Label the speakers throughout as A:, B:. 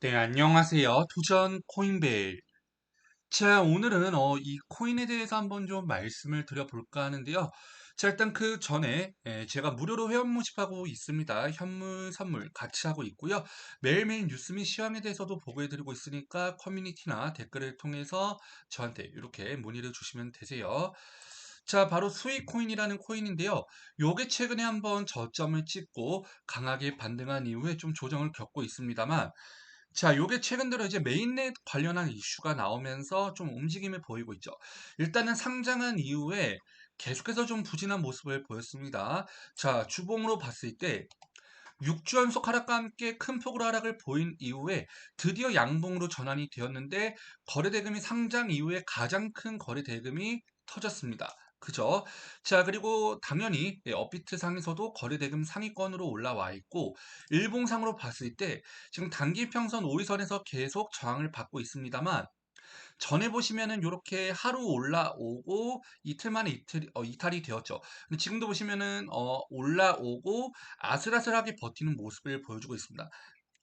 A: 네, 안녕하세요. 도전 코인벨. 자, 오늘은 어, 이 코인에 대해서 한번 좀 말씀을 드려볼까 하는데요. 자, 일단 그 전에 예, 제가 무료로 회원 모집하고 있습니다. 현물, 선물 같이 하고 있고요. 매일매일 뉴스 및 시황에 대해서도 보고해드리고 있으니까 커뮤니티나 댓글을 통해서 저한테 이렇게 문의를 주시면 되세요. 자, 바로 스위코인이라는 코인인데요. 요게 최근에 한번 저점을 찍고 강하게 반등한 이후에 좀 조정을 겪고 있습니다만 자, 요게 최근 들어 이제 메인넷 관련한 이슈가 나오면서 좀 움직임을 보이고 있죠. 일단은 상장한 이후에 계속해서 좀 부진한 모습을 보였습니다. 자, 주봉으로 봤을 때 6주 연속 하락과 함께 큰 폭으로 하락을 보인 이후에 드디어 양봉으로 전환이 되었는데 거래대금이 상장 이후에 가장 큰 거래대금이 터졌습니다. 그죠? 자, 그리고 당연히 예, 업비트 상에서도 거래대금 상위권으로 올라와 있고 일봉상으로 봤을 때 지금 단기 평선 5위선에서 계속 저항을 받고 있습니다만 전에 보시면은 이렇게 하루 올라오고 이틀 만에 이틀 어, 이탈이 되었죠. 근데 지금도 보시면은 어, 올라오고 아슬아슬하게 버티는 모습을 보여주고 있습니다.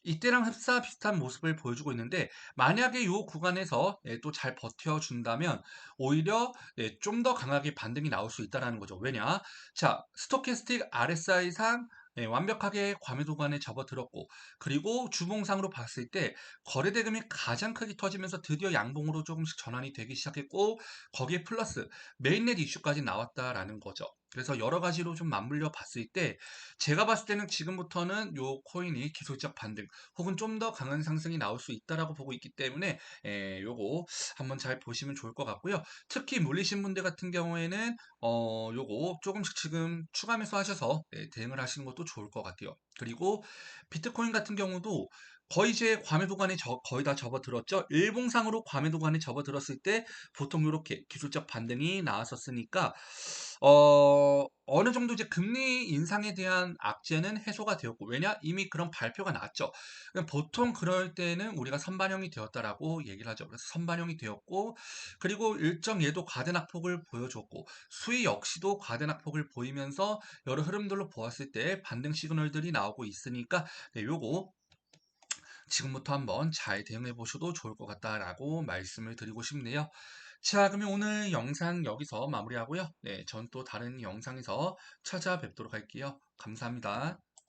A: 이때랑 흡사 비슷한 모습을 보여주고 있는데 만약에 이 구간에서 예, 또잘 버텨준다면 오히려 예, 좀더 강하게 반등이 나올 수 있다는 거죠. 왜냐? 자, 스토캐스틱 RSI상 예, 완벽하게 과매도관에 접어들었고 그리고 주봉상으로 봤을 때 거래대금이 가장 크게 터지면서 드디어 양봉으로 조금씩 전환이 되기 시작했고 거기에 플러스 메인넷 이슈까지 나왔다라는 거죠. 그래서 여러 가지로 좀 맞물려 봤을 때 제가 봤을 때는 지금부터는 요 코인이 기술적 반등 혹은 좀 더 강한 상승이 나올 수 있다라고 보고 있기 때문에 에, 요거 한번 잘 보시면 좋을 것 같고요. 특히 물리신 분들 같은 경우에는 어 요거 조금씩 지금 추가 매수하셔서 네, 대응을 하시는 것도 좋을 것 같아요. 그리고 비트코인 같은 경우도 거의 이제 과매도관에 저- 거의 다 접어들었죠. 일봉상으로 과매도관에 접어들었을 때 보통 이렇게 기술적 반등이 나왔었으니까 어, 어느 정도 이제 금리 인상에 대한 악재는 해소가 되었고, 왜냐? 이미 그런 발표가 났죠. 그럼 보통 그럴 때는 우리가 선반영이 되었다라고 얘기를 하죠. 그래서 선반영이 되었고, 그리고 일정 얘도 과대낙폭을 보여줬고, 수위 역시도 과대낙폭을 보이면서 여러 흐름들로 보았을 때 반등 시그널들이 나오고 있으니까, 네, 요거 지금부터 한번 잘 대응해 보셔도 좋을 것 같다라고 말씀을 드리고 싶네요. 자, 그러면 오늘 영상 여기서 마무리하고요. 네, 전 또 다른 영상에서 찾아뵙도록 할게요. 감사합니다.